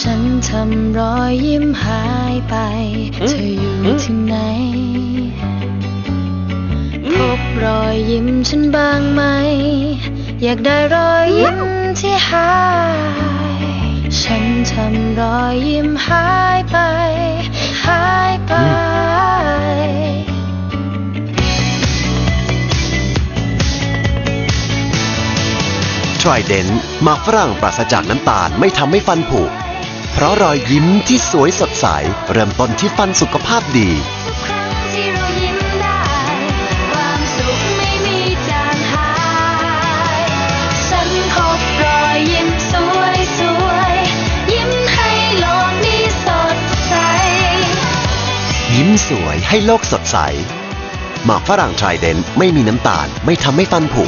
ฉันทำรอยยิ้มหายไป เธออยู่ที่ไหน พบรอยยิ้มฉันบ้างไหม อยากได้รอยยิ้มที่หาย ฉันทำรอยยิ้มหายไป หายไป Trident หมากฝรั่งปราศจากน้ำตาลไม่ทำให้ฟันผุ เพราะรอยยิ้มที่สวยสดใส เริ่มต้นที่ฟันสุขภาพดีทุกครั้งที่เรายิ้มได้ความสุขไม่มีจางหายฉันพบรอยยิ้มสวยๆยิ้มให้โลกมีสดใสยิ้มสวยให้โลกสดใส หมากฝรั่ง Trident ไม่มีน้ำตาลไม่ทำให้ฟันผุ